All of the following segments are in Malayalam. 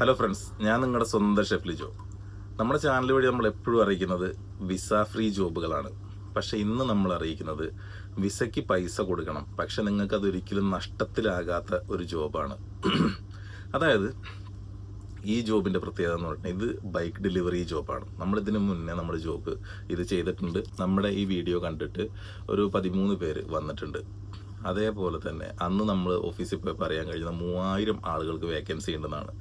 ഹലോ ഫ്രണ്ട്സ് ഞാൻ നിങ്ങളുടെ സ്വന്തം ഷെഫ് ലിജോ. നമ്മുടെ ചാനൽ വഴി നമ്മൾ എപ്പോഴും അറിയിക്കുന്നത് വിസ ഫ്രീ ജോബുകളാണ്. പക്ഷെ ഇന്ന് നമ്മൾ അറിയിക്കുന്നത് വിസയ്ക്ക് പൈസ കൊടുക്കണം. പക്ഷെ നിങ്ങൾക്ക് അതൊരിക്കലും നഷ്ടത്തിലാകാത്ത ഒരു ജോബാണ്. അതായത് ഈ ജോബിന്റെ പ്രത്യേകത എന്ന് പറഞ്ഞാൽ ഇത് ബൈക്ക് ഡെലിവറി ജോബാണ്. നമ്മളിതിന് മുന്നേ നമ്മുടെ ജോബ് ഇത് ചെയ്തിട്ടുണ്ട്. നമ്മുടെ ഈ വീഡിയോ കണ്ടിട്ട് ഒരു പതിമൂന്ന് പേര് വന്നിട്ടുണ്ട്. അതേപോലെ തന്നെ അന്ന് നമ്മൾ ഓഫീസിൽ പോയി പറയാൻ കഴിയുന്ന മൂവായിരം ആളുകൾക്ക് വേക്കൻസി ഉണ്ടെന്നാണ്.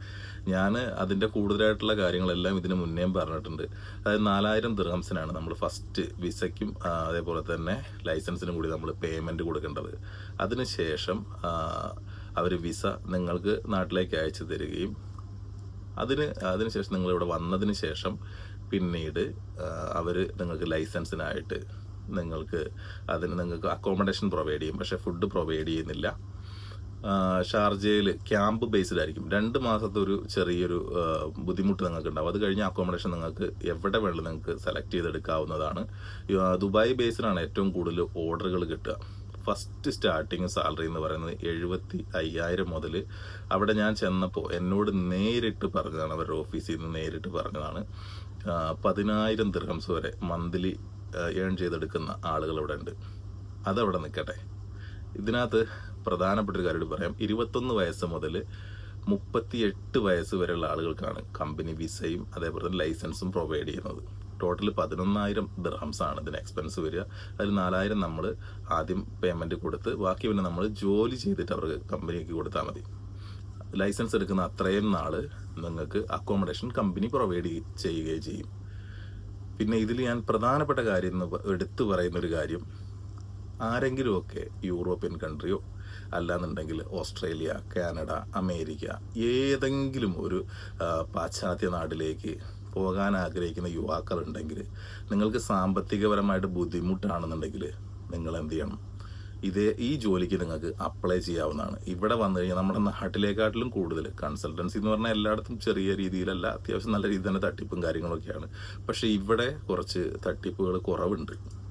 ഞാൻ അതിന്റെ കൂടുതലായിട്ടുള്ള കാര്യങ്ങളെല്ലാം ഇതിന് മുന്നേയും പറഞ്ഞിട്ടുണ്ട്. അതായത് നാലായിരം ദിർഹംസിനാണ് നമ്മൾ ഫസ്റ്റ് വിസയ്ക്കും അതേപോലെ തന്നെ ലൈസൻസിനും കൂടി നമ്മൾ പേയ്മെന്റ് കൊടുക്കേണ്ടത്. അതിനുശേഷം അവർ വിസ നിങ്ങൾക്ക് നാട്ടിലേക്ക് അയച്ചു തരികയും അതിന് അതിനുശേഷം നിങ്ങൾ ഇവിടെ വന്നതിന് ശേഷം പിന്നീട് അവർ നിങ്ങൾക്ക് ലൈസൻസിനായിട്ട് നിങ്ങൾക്ക് അതിന് നിങ്ങൾക്ക് അക്കോമഡേഷൻ പ്രൊവൈഡ് ചെയ്യും. പക്ഷേ ഫുഡ് പ്രൊവൈഡ് ചെയ്യുന്നില്ല. ഷാർജയിൽ ക്യാമ്പ് ബേസ്ഡ് ആയിരിക്കും. രണ്ട് മാസത്തെ ഒരു ചെറിയൊരു ബുദ്ധിമുട്ട് നിങ്ങൾക്ക് ഉണ്ടാവും അത് കഴിഞ്ഞ് അക്കോമഡേഷൻ നിങ്ങൾക്ക് എവിടെ വേണമെങ്കിലും നിങ്ങൾക്ക് സെലക്ട് ചെയ്തെടുക്കാവുന്നതാണ്. ദുബായ് ബേസിലാണ് ഏറ്റവും കൂടുതൽ ഓർഡറുകൾ കിട്ടുക. ഫസ്റ്റ് സ്റ്റാർട്ടിങ് സാലറി എന്ന് പറയുന്നത് എഴുപത്തി അയ്യായിരം മുതൽ അവിടെ ഞാൻ ചെന്നപ്പോൾ എന്നോട് നേരിട്ട് പറഞ്ഞതാണ് അവരുടെ ഓഫീസിൽ നിന്ന് നേരിട്ട് പറഞ്ഞതാണ്. പതിനായിരം ദിർഹംസ് വരെ മന്ത്ലി ഏൺ ചെയ്തെടുക്കുന്ന ആളുകൾ ഇവിടെ ഉണ്ട്. അതവിടെ നിൽക്കട്ടെ. ഇതിനകത്ത് പ്രധാനപ്പെട്ട ഒരു കാര്യം പറയാം. ഇരുപത്തൊന്ന് വയസ്സ് മുതൽ മുപ്പത്തിയെട്ട് വയസ്സ് വരെയുള്ള ആളുകൾക്കാണ് കമ്പനി വിസയും അതേപോലെ തന്നെ ലൈസൻസും പ്രൊവൈഡ് ചെയ്യുന്നത്. ടോട്ടൽ പതിനൊന്നായിരം ദിർഹംസ് ആണ് ഇതിന് എക്സ്പെൻസ് വരിക. അതിൽ നാലായിരം നമ്മൾ ആദ്യം പേയ്മെന്റ് കൊടുത്ത് ബാക്കി പിന്നെ നമ്മൾ ജോലി ചെയ്തിട്ട് അവർക്ക് കമ്പനിക്ക് കൊടുത്താൽ മതി. ലൈസൻസ് എടുക്കുന്ന അത്രയും നാൾ നിങ്ങൾക്ക് അക്കോമഡേഷൻ കമ്പനി പ്രൊവൈഡ് ചെയ്യുകയും ചെയ്യും. പിന്നെ ഇതിൽ ഞാൻ പ്രധാനപ്പെട്ട കാര്യം എന്ന് എടുത്തു പറയുന്നൊരു കാര്യം. ആരെങ്കിലുമൊക്കെ യൂറോപ്യൻ കൺട്രിയോ അല്ലാന്നുണ്ടെങ്കിൽ ഓസ്ട്രേലിയ കാനഡ അമേരിക്ക ഏതെങ്കിലും ഒരു പാശ്ചാത്യ നാട്ടിലേക്ക് പോകാൻ ആഗ്രഹിക്കുന്ന യുവാക്കളുണ്ടെങ്കിൽ നിങ്ങൾക്ക് സാമ്പത്തികപരമായിട്ട് ബുദ്ധിമുട്ടാണെന്നുണ്ടെങ്കിൽ നിങ്ങൾ എന്ത് ചെയ്യണം? ഇതേ ഈ ജോലിക്ക് നിങ്ങൾക്ക് അപ്ലൈ ചെയ്യാവുന്നതാണ്. ഇവിടെ വന്നു കഴിഞ്ഞാൽ നമ്മുടെ നാട്ടിലേക്കാട്ടിലും കൂടുതൽ. കൺസൾട്ടൻസി എന്ന് പറഞ്ഞാൽ എല്ലായിടത്തും ചെറിയ രീതിയിലല്ല അത്യാവശ്യം നല്ല രീതിയിൽ തന്നെ തട്ടിപ്പും കാര്യങ്ങളൊക്കെയാണ്. പക്ഷേ ഇവിടെ കുറച്ച് തട്ടിപ്പുകൾ കുറവുണ്ട്.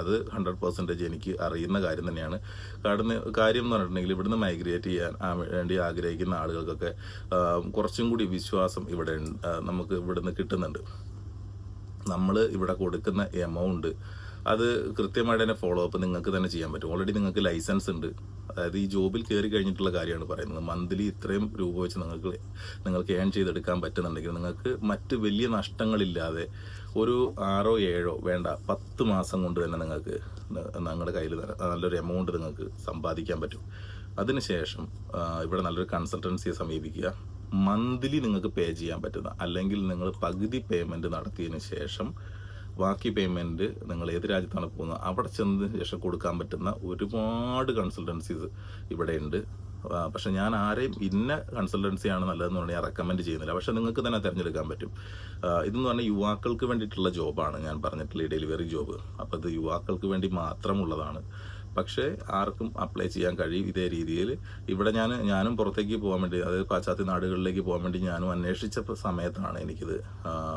അത് ഹൺഡ്രഡ് പെർസെന്റേജ് എനിക്ക് അറിയുന്ന കാര്യം തന്നെയാണ്. കാരണം കാര്യം എന്ന് പറഞ്ഞിട്ടുണ്ടെങ്കിൽ ഇവിടുന്ന് മൈഗ്രേറ്റ് ചെയ്യാൻ വേണ്ടി ആഗ്രഹിക്കുന്ന ആളുകൾക്കൊക്കെ കുറച്ചും കൂടി വിശ്വാസം ഇവിടെ നമുക്ക് ഇവിടുന്ന് കിട്ടുന്നുണ്ട്. നമ്മൾ ഇവിടെ കൊടുക്കുന്ന എമൗണ്ട് അത് കൃത്യമായിട്ട് തന്നെ ഫോളോ അപ്പ് നിങ്ങൾക്ക് തന്നെ ചെയ്യാൻ പറ്റും. ഓൾറെഡി നിങ്ങൾക്ക് ലൈസൻസ് ഉണ്ട്. അതായത് ഈ ജോബിൽ കയറി കഴിഞ്ഞിട്ടുള്ള കാര്യമാണ് പറയുന്നത്. മന്ത്ലി ഇത്രയും രൂപ വെച്ച് നിങ്ങൾക്ക് നിങ്ങൾക്ക് ഏൺ ചെയ്തെടുക്കാൻ പറ്റുന്നുണ്ടെങ്കിൽ നിങ്ങൾക്ക് മറ്റ് വലിയ നഷ്ടങ്ങളില്ലാതെ ഒരു ആറോ ഏഴോ വേണ്ട പത്ത് മാസം കൊണ്ട് തന്നെ നിങ്ങൾക്ക് നിങ്ങളുടെ കയ്യിൽ നല്ലൊരു എമൗണ്ട് നിങ്ങൾക്ക് സമ്പാദിക്കാൻ പറ്റും. അതിനുശേഷം ഇവിടെ നല്ലൊരു കൺസൾട്ടൻസിയെ സമീപിക്കുക. മന്ത്ലി നിങ്ങൾക്ക് പേ ചെയ്യാൻ പറ്റുന്ന അല്ലെങ്കിൽ നിങ്ങൾ പകുതി പേയ്മെന്റ് നടത്തിയതിന് ശേഷം ബാക്കി പേയ്മെന്റ് നിങ്ങൾ ഏത് രാജ്യത്താണ് പോകുന്നത്? അവിടെ ചെന്നതിന് ശേഷം കൊടുക്കാൻ പറ്റുന്ന ഒരുപാട് കൺസൾട്ടൻസീസ് ഇവിടെയുണ്ട് പക്ഷെ ഞാൻ ആരെയും ഇന്ന കൺസൾട്ടൻസി ആണ് നല്ലതെന്ന് പറഞ്ഞാൽ റെക്കമെൻഡ് ചെയ്യുന്നില്ല. പക്ഷെ നിങ്ങൾക്ക് തന്നെ തിരഞ്ഞെടുക്കാൻ പറ്റും. ഇതെന്ന് പറഞ്ഞാൽ യുവാക്കൾക്ക് വേണ്ടിയിട്ടുള്ള ജോബാണ് ഞാൻ പറഞ്ഞിട്ടുള്ള ഡെലിവറി ജോബ് അപ്പോൾ ഇത് യുവാക്കൾക്ക് വേണ്ടി മാത്രമുള്ളതാണ്. പക്ഷേ ആർക്കും അപ്ലൈ ചെയ്യാൻ കഴിയും ഇതേ രീതിയിൽ. ഇവിടെ ഞാൻ ഞാനും പുറത്തേക്ക് പോകാൻ വേണ്ടി അതായത് പാശ്ചാത്യ നാടുകളിലേക്ക് പോകാൻ വേണ്ടി ഞാനും അന്വേഷിച്ച സമയത്താണ് എനിക്കിത്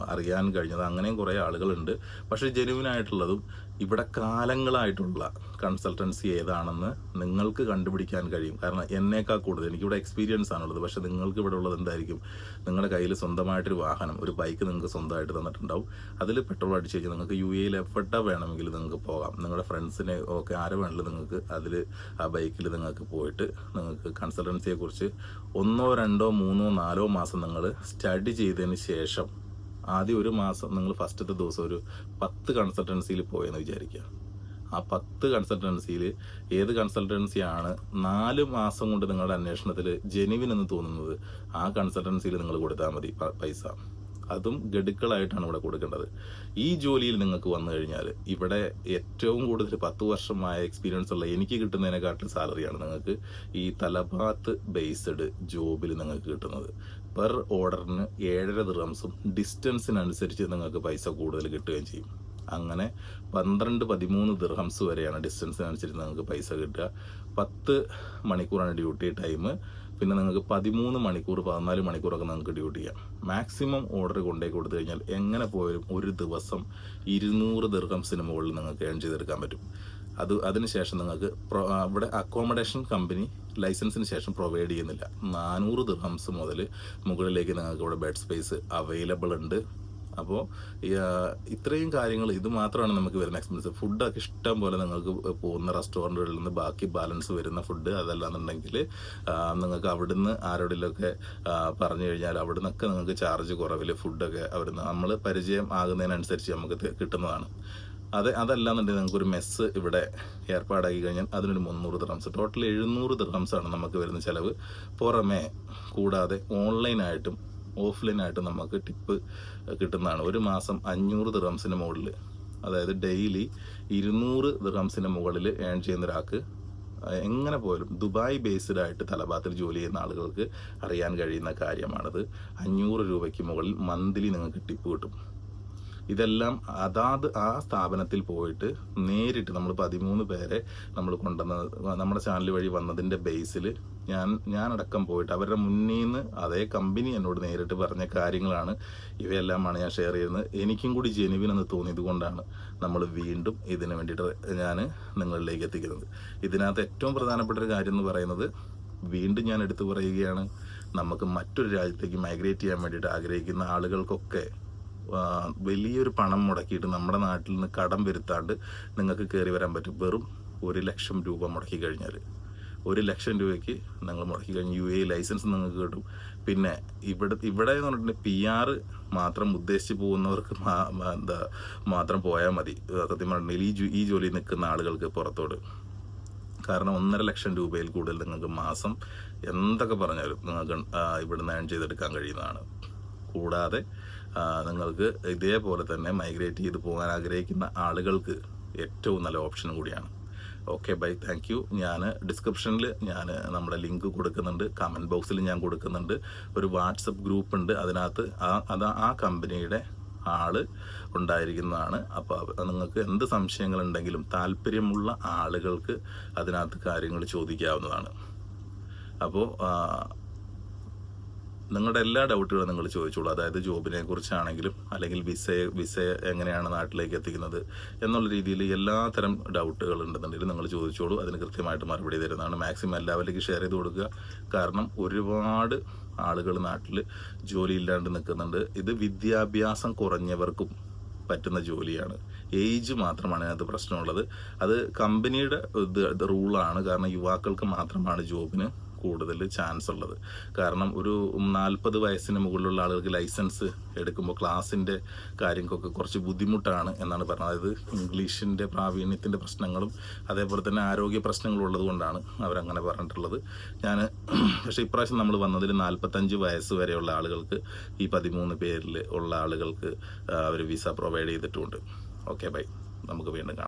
അറിയാൻ കഴിഞ്ഞത്. അങ്ങനെയും കുറേ ആളുകളുണ്ട്. പക്ഷേ ജെനുവിൻ ആയിട്ടുള്ളതും ഇവിടെ കാലങ്ങളായിട്ടുള്ള കൺസൾട്ടൻസി ഏതാണെന്ന് നിങ്ങൾക്ക് കണ്ടുപിടിക്കാൻ കഴിയും. കാരണം എന്നേക്കാൾ കൂടുതൽ എനിക്കിവിടെ എക്സ്പീരിയൻസ് ആണുള്ളത്. പക്ഷേ നിങ്ങൾക്ക് ഇവിടെ ഉള്ളത് എന്തായിരിക്കും? നിങ്ങളുടെ കയ്യിൽ സ്വന്തമായിട്ടൊരു വാഹനം ഒരു ബൈക്ക് നിങ്ങൾക്ക് സ്വന്തമായിട്ട് തന്നിട്ടുണ്ടാവും. അതിൽ പെട്രോൾ അടിച്ച് കഴിഞ്ഞാൽ നിങ്ങൾക്ക് യു എയിൽ എവിടെ വേണമെങ്കിൽ നിങ്ങൾക്ക് പോകാം. നിങ്ങളുടെ ഫ്രണ്ട്സിനെ ഒക്കെ ആരെ വേണമെങ്കിലും നിങ്ങൾക്ക് അതിൽ ആ ബൈക്കിൽ നിങ്ങൾക്ക് പോയിട്ട് നിങ്ങൾക്ക് കൺസൾട്ടൻസിയെക്കുറിച്ച് ഒന്നോ രണ്ടോ മൂന്നോ നാലോ മാസം നിങ്ങൾ സ്റ്റഡി ചെയ്തതിന് ശേഷം ആദ്യം ഒരു മാസം നിങ്ങൾ ഫസ്റ്റത്തെ ദിവസം ഒരു പത്ത് കൺസൾട്ടൻസിയിൽ പോയെന്ന് വിചാരിക്കുക. ആ പത്ത് കൺസൾട്ടൻസിയിൽ ഏത് കൺസൾട്ടൻസിയാണ് നാല് മാസം കൊണ്ട് നിങ്ങളുടെ അന്വേഷണത്തിൽ ജെനുവിൻ എന്ന് തോന്നുന്നത് ആ കൺസൾട്ടൻസിയിൽ നിങ്ങൾ കൊടുത്താൽ മതി പൈസ. അതും ഗഡുക്കളായിട്ടാണ് ഇവിടെ കൊടുക്കേണ്ടത്. ഈ ജോലിയിൽ നിങ്ങൾക്ക് വന്നു കഴിഞ്ഞാൽ ഇവിടെ ഏറ്റവും കൂടുതൽ പത്ത് വർഷമായ എക്സ്പീരിയൻസ് ഉള്ള എനിക്ക് കിട്ടുന്നതിനെക്കാട്ടിലും സാലറിയാണ് നിങ്ങൾക്ക് ഈ തലഭാത്ത് ബേസ്ഡ് ജോബിൽ നിങ്ങൾക്ക് കിട്ടുന്നത്. പെർ ഓർഡറിന് ഏഴര ദിറംസും ഡിസ്റ്റൻസിനനുസരിച്ച് നിങ്ങൾക്ക് പൈസ കൂടുതൽ കിട്ടുകയും ചെയ്യും. അങ്ങനെ പന്ത്രണ്ട് പതിമൂന്ന് ദിർഹംസ് വരെയാണ് ഡിസ്റ്റൻസിനനുസരിച്ച് നിങ്ങൾക്ക് പൈസ കിട്ടുക. പത്ത് മണിക്കൂറാണ് ഡ്യൂട്ടി ടൈം പിന്നെ നിങ്ങൾക്ക് പതിമൂന്ന് മണിക്കൂർ പതിനാല് മണിക്കൂറൊക്കെ നിങ്ങൾക്ക് ഡ്യൂട്ടി ചെയ്യാം. മാക്സിമം ഓർഡർ കൊണ്ടേ കൊടുത്തു കഴിഞ്ഞാൽ എങ്ങനെ പോയാലും ഒരു ദിവസം ഇരുന്നൂറ് ദീർഘം മുകളിൽ നിങ്ങൾക്ക് ഏൺ ചെയ്തെടുക്കാൻ പറ്റും. അത് അതിനുശേഷം നിങ്ങൾക്ക് ഇവിടെ അക്കോമഡേഷൻ കമ്പനി ലൈസൻസിന് ശേഷം പ്രൊവൈഡ് ചെയ്യുന്നില്ല. നാനൂറ് ദിർഹംസ് മുതൽ മുകളിലേക്ക് നിങ്ങൾക്ക് ഇവിടെ ബെഡ് സ്പേസ് അവൈലബിൾ ഉണ്ട്. അപ്പോൾ ഇത്രയും കാര്യങ്ങൾ ഇത് മാത്രമാണ് നമുക്ക് വരുന്ന എക്സ്പെൻസ് ഫുഡൊക്കെ ഇഷ്ടം പോലെ നിങ്ങൾക്ക് പോകുന്ന റെസ്റ്റോറന്റുകളിൽ നിന്ന് ബാക്കി ബാലൻസ് വരുന്ന ഫുഡ് അതല്ലാന്നുണ്ടെങ്കിൽ നിങ്ങൾക്ക് അവിടുന്ന് ആരോടെങ്കിലൊക്കെ പറഞ്ഞു കഴിഞ്ഞാൽ അവിടെ നിന്നൊക്കെ നിങ്ങൾക്ക് ചാർജ് കുറവിൽ ഫുഡൊക്കെ അവിടുന്ന് നമ്മൾ പരിചയം ആകുന്നതിനനുസരിച്ച് നമുക്ക് കിട്ടുന്നതാണ്. അത് അതല്ലാന്നുണ്ടെങ്കിൽ നിങ്ങൾക്ക് ഒരു മെസ്സ് ഇവിടെ ഏർപ്പാടാക്കി കഴിഞ്ഞാൽ അതിനൊരു മുന്നൂറ് ദിർഹംസ് ടോട്ടൽ എഴുന്നൂറ് ദിർഹംസാണ് നമുക്ക് വരുന്ന ചിലവ്. പുറമേ കൂടാതെ ഓൺലൈനായിട്ടും ഓഫ്ലൈനായിട്ടും നമുക്ക് ടിപ്പ് കിട്ടുന്നതാണ്. ഒരു മാസം അഞ്ഞൂറ് ദിർഹംസിന് മുകളിൽ അതായത് ഡെയിലി ഇരുന്നൂറ് ദിർഹംസിന് മുകളിൽ ഏൺ ചെയ്യുന്ന ഒരാൾക്ക് എങ്ങനെ പോലും ദുബായ് ബേസ്ഡ് ആയിട്ട് തലഭാത്തിൽ ജോലി ചെയ്യുന്ന ആളുകൾക്ക് അറിയാൻ കഴിയുന്ന കാര്യമാണത്. അഞ്ഞൂറ് രൂപയ്ക്ക് മുകളിൽ മന്ത്ലി നിങ്ങൾക്ക് ടിപ്പ് കിട്ടും. ഇതെല്ലാം അതാത് ആ സ്ഥാപനത്തിൽ പോയിട്ട് നേരിട്ട് നമ്മൾ പതിമൂന്ന് പേരെ നമ്മൾ കൊണ്ടുവന്ന നമ്മുടെ ചാനൽ വഴി വന്നതിന്റെ ബേസിൽ ഞാൻ ഞാനടക്കം പോയിട്ട് അവരുടെ മുന്നിൽ നിന്ന് അതേ കമ്പനി എന്നോട് നേരിട്ട് പറഞ്ഞ കാര്യങ്ങളാണ് ഇവയെല്ലാമാണ് ഞാൻ ഷെയർ ചെയ്യുന്നത് എനിക്കും കൂടി ജെനുവിൻ എന്ന് തോന്നിയത് കൊണ്ടാണ് നമ്മൾ വീണ്ടും ഇതിന് വേണ്ടിയിട്ട് ഞാൻ നിങ്ങളിലേക്ക് എത്തിക്കുന്നത്. ഇതിനകത്ത് ഏറ്റവും പ്രധാനപ്പെട്ട ഒരു കാര്യം എന്ന് പറയുന്നത് വീണ്ടും ഞാൻ എടുത്തു പറയുകയാണ് നമുക്ക് മറ്റൊരു രാജ്യത്തേക്ക് മൈഗ്രേറ്റ് ചെയ്യാൻ വേണ്ടിയിട്ട് ആഗ്രഹിക്കുന്ന ആളുകൾക്കൊക്കെ വലിയൊരു പണം മുടക്കിയിട്ട് നമ്മുടെ നാട്ടിൽ നിന്ന് കടം വരുത്താണ്ട് നിങ്ങൾക്ക് കയറി വരാൻ പറ്റും. വെറും ഒരു ലക്ഷം രൂപ മുടക്കി കഴിഞ്ഞാൽ. ഒരു ലക്ഷം രൂപയ്ക്ക് നിങ്ങൾ മുടക്കി കഴിഞ്ഞ് യു എ ലൈസൻസ് നിങ്ങൾക്ക് കിട്ടും. പിന്നെ ഇവിടെ ഇവിടെ എന്ന് പറഞ്ഞിട്ടുണ്ടെങ്കിൽ പി ആർ മാത്രം ഉദ്ദേശിച്ച് പോകുന്നവർക്ക് എന്താ മാത്രം പോയാൽ മതി. സത്യം പറഞ്ഞിട്ടുണ്ടെങ്കിൽ ഈ ഈ ജോലി നിൽക്കുന്ന ആളുകൾക്ക് പുറത്തോട്. കാരണം ഒന്നര ലക്ഷം രൂപയിൽ കൂടുതൽ നിങ്ങൾക്ക് മാസം എന്തൊക്കെ പറഞ്ഞാലും നിങ്ങൾക്ക് ഇവിടെ ഇവിടുന്ന് ഏൺ ചെയ്തെടുക്കാൻ കഴിയുന്നതാണ്. കൂടാതെ നിങ്ങൾക്ക് ഇതേപോലെ തന്നെ മൈഗ്രേറ്റ് ചെയ്ത് പോകാൻ ആഗ്രഹിക്കുന്ന ആളുകൾക്ക് ഏറ്റവും നല്ല ഓപ്ഷൻ കൂടിയാണ്. ഓക്കെ ബൈ താങ്ക് യു ഞാൻ ഡിസ്ക്രിപ്ഷനിൽ ഞാൻ നമ്മുടെ ലിങ്ക് കൊടുക്കുന്നുണ്ട്. കമന്റ് ബോക്സിൽ ഞാൻ കൊടുക്കുന്നുണ്ട്. ഒരു വാട്സപ്പ് ഗ്രൂപ്പ് ഉണ്ട്. അതിനകത്ത് ആ അത് ആ കമ്പനിയുടെ ആൾ ഉണ്ടായിരിക്കുന്നതാണ്. അപ്പോൾ നിങ്ങൾക്ക് എന്ത് സംശയങ്ങളുണ്ടെങ്കിലും താല്പര്യമുള്ള ആളുകൾക്ക് അതിനകത്ത് കാര്യങ്ങൾ ചോദിക്കാവുന്നതാണ്. അപ്പോൾ നിങ്ങളുടെ എല്ലാ ഡൗട്ടുകളും നിങ്ങൾ ചോദിച്ചോളൂ. അതായത് ജോബിനെ കുറിച്ചാണെങ്കിലും അല്ലെങ്കിൽ വിസ വിസ എങ്ങനെയാണ് നാട്ടിലേക്ക് എത്തിക്കുന്നത് എന്നുള്ള രീതിയിൽ എല്ലാ തരം ഡൗട്ടുകൾ ഉണ്ടെന്നുണ്ടെങ്കിൽ നിങ്ങൾ ചോദിച്ചോളൂ. അതിന് കൃത്യമായിട്ട് മറുപടി തരുന്നതാണ്. മാക്സിമം എല്ലാവരിലേക്ക് ഷെയർ ചെയ്ത് കൊടുക്കുക. കാരണം ഒരുപാട് ആളുകൾ നാട്ടിൽ ജോലി ഇല്ലാണ്ട് നിൽക്കുന്നുണ്ട്. ഇത് വിദ്യാഭ്യാസം കുറഞ്ഞവർക്കും പറ്റുന്ന ജോലിയാണ്. ഏജ് മാത്രമാണ് അതിനകത്ത് പ്രശ്നമുള്ളത്. അത് കമ്പനിയുടെ ഇത് റൂളാണ് കാരണം യുവാക്കൾക്ക് മാത്രമാണ് ജോബിന് കൂടുതൽ ചാൻസ് ഉള്ളത്. കാരണം ഒരു നാൽപ്പത് വയസ്സിന് മുകളിലുള്ള ആളുകൾക്ക് ലൈസൻസ് എടുക്കുമ്പോൾ ക്ലാസ്സിന്റെ കാര്യങ്ങൾക്കൊക്കെ കുറച്ച് ബുദ്ധിമുട്ടാണ് എന്നാണ് പറഞ്ഞത്. അതായത് ഇംഗ്ലീഷിന്റെ പ്രാവീണ്യത്തിന്റെ പ്രശ്നങ്ങളും അതേപോലെ തന്നെ ആരോഗ്യ പ്രശ്നങ്ങളും ഉള്ളതുകൊണ്ടാണ് അവരങ്ങനെ പറഞ്ഞിട്ടുള്ളത്. ഞാൻ പക്ഷേ ഇപ്രാവശ്യം നമ്മൾ വന്നതിൽ നാൽപ്പത്തഞ്ച് വയസ്സ് വരെയുള്ള ആളുകൾക്ക് ഈ പതിമൂന്ന് പേരിൽ ഉള്ള ആളുകൾക്ക് അവർ വിസ പ്രൊവൈഡ് ചെയ്തിട്ടുമുണ്ട് ഓക്കെ ബൈ നമുക്ക് വീണ്ടും കാണാം.